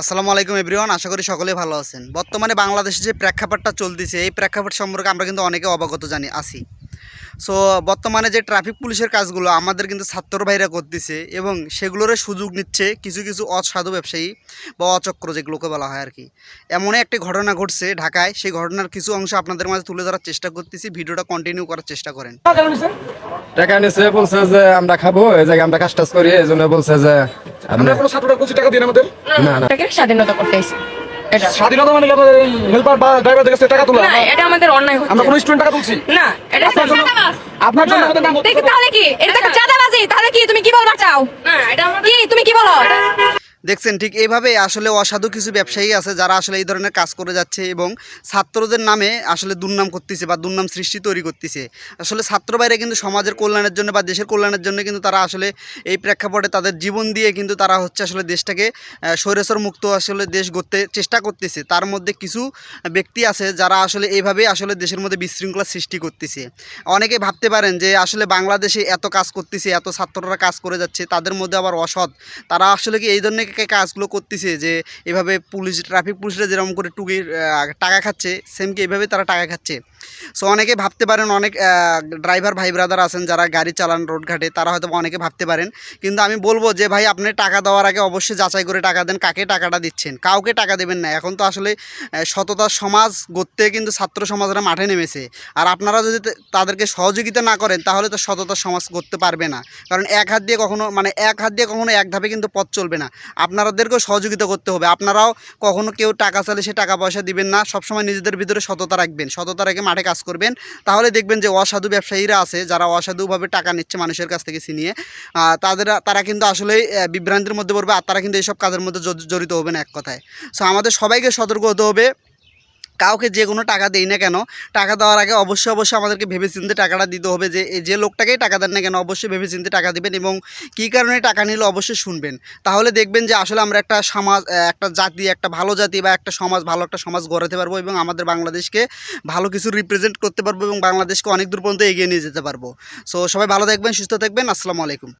আসসালামু আলাইকুম এভরিওয়ান আশা করি সকলেই ভালো আছেন। বর্তমানে বাংলাদেশে যে প্রেক্ষাপটটা চলতেছে এই প্রেক্ষাপট সম্পর্কে আমরা কিন্তু অনেকে অবগত জানি আছি। সো বর্তমানে যে ট্রাফিক পুলিশের কাজগুলো আমাদের কিন্তু ছাত্র ভাইরা করতেছে এবং সেগুলোর সুযোগ নিচ্ছে কিছু কিছু অসাধু ব্যবসায়ী বা অচক্র যেগুলোকে বলা হয় আর কি। এমনই একটি ঘটনা ঘটছে ঢাকায় সেই ঘটনার কিছু অংশ আপনাদের মাঝে তুলে ধরার চেষ্টা করতেছি ভিডিওটা কন্টিনিউ করার চেষ্টা করেন। টাকা নিছে বলছে যে আমরা খাব এই জায়গায় আমরা কাজ টাজ করি এই জন্য বলছে যে আমরা কোনো ছাত্ররা টাকা দিন আমাদের? না না। স্বাধীনতা করতে এসেছি এটা। স্বাধীনতা মানে হেল্পার বা ড্রাইভারদের কাছে টাকা তোলা? না এটা আমাদের অন্যায় আমরা কোনো স্টুডেন্ট টাকা তুলছি? না এটা আপনার জন্য আপনার জন্য আমাদের দাম দেখি তাহলে কি? এটা চাঁদাবাজি। তাহলে কি তুমি কি বলবা চাও? না এটা কি তুমি কি বলো? দেখছেন ঠিক এইভাবে আসলে অসাধু কিছু ব্যবসায়ী আছে যারা আসলে এই ধরনের কাজ করে যাচ্ছে এবং ছাত্রদের নামে আসলে দুর্নাম করতেছে বা দুর্নাম সৃষ্টি তৈরি করতেছে। আসলে ছাত্র বাইরে কিন্তু সমাজের কল্যাণের জন্য বা দেশের কল্যাণের জন্য কিন্তু তারা আসলে এই প্রেক্ষাপটে তাদের জীবন দিয়ে কিন্তু তারা হচ্ছে আসলে দেশটাকে আহ, মুক্ত আসলে দেশ গড়তে চেষ্টা করতেছে। তার মধ্যে কিছু ব্যক্তি আছে যারা আসলে এইভাবে আসলে দেশের মধ্যে বিশৃঙ্খলা সৃষ্টি করতেছে। অনেকে ভাবতে পারেন যে আসলে বাংলাদেশে এত কাজ করতেছে এত ছাত্ররা কাজ করে যাচ্ছে তাদের মধ্যে আবার অসৎ। তারা আসলে কি এই ধরনের কাজগুলো করতেছে যে এভাবে পুলিশ ট্রাফিক পুলিশরা যেরকম করে টুকির টাকা খাচ্ছে সেমকে এভাবে তারা টাকা খাচ্ছে। সো অনেকে ভাবতে পারেন, অনেক ড্রাইভার ভাই ব্রাদার আছেন যারা গাড়ি চালান রোডঘাটে তারা হয়তো অনেকে ভাবতে পারেন। কিন্তু আমি বলব যে, ভাই, আপনি টাকা দেওয়ার আগে অবশ্যই যাচাই করে টাকা দেন, কাকে টাকাটা দিচ্ছেন? কাউকে টাকা দেবেন না। এখন তো আসলে সততা সমাজ গড়তে কিন্তু ছাত্র সমাজরা মাঠে নেমেছে। আর আপনারা যদি তাদেরকে সহযোগিতা না করেন, তাহলে তো সততা সমাজ করতে পারবে না। কারণ এক হাত দিয়ে কখনো মানে এক হাত দিয়ে কখনো এক ধাপে কিন্তু পথ চলবে না। আপনাদেরকেও সহযোগিতা করতে হবে। আপনারাও কখনো কেউ টাকা চালে সে টাকা পয়সা দিবেন না। সবসময় নিজেদের ভিতরে সততা রাখবেন। সততা রেখে মাঠে কাজ করবেন। তাহলে দেখবেন যে অসাধু ব্যবসায়ীরা আছে, যারা অসাধুভাবে টাকা নিচ্ছে মানুষের কাছ থেকে ছিনিয়ে। তাদের, তারা কিন্তু আসলে বিভ্রান্তির মধ্যে পড়বে, আর তারা কিন্তু এইসব কাজের মধ্যে জড়িত হবেন এক কথায়। সো আমাদের সবাইকে সতর্ক হতে হবে। কাউকে যে কোনো টাকা দেই না কেন, টাকা দেওয়ার আগে অবশ্যই অবশ্যই আমাদেরকে ভেবেচিন্তে টাকাটা দিতে হবে যে যে লোকটাকেই টাকা দেন না কেন, অবশ্যই ভেবেচিন্তে টাকা দিবেন এবং কী কারণে টাকা নিলে অবশ্যই শুনবেন। তাহলে দেখবেন যে আসলে আমরা একটা সমাজ একটা জাতি, একটা ভালো জাতি বা একটা সমাজ, ভালো একটা সমাজ গড়াতে পারব এবং আমাদের বাংলাদেশকে ভালো কিছু রিপ্রেজেন্ট করতে পারব এবং বাংলাদেশকে অনেক দূর পর্যন্ত এগিয়ে নিয়ে যেতে পারব। সো সবাই ভালো থাকবেন, সুস্থ থাকবেন, আসসালামু আলাইকুম।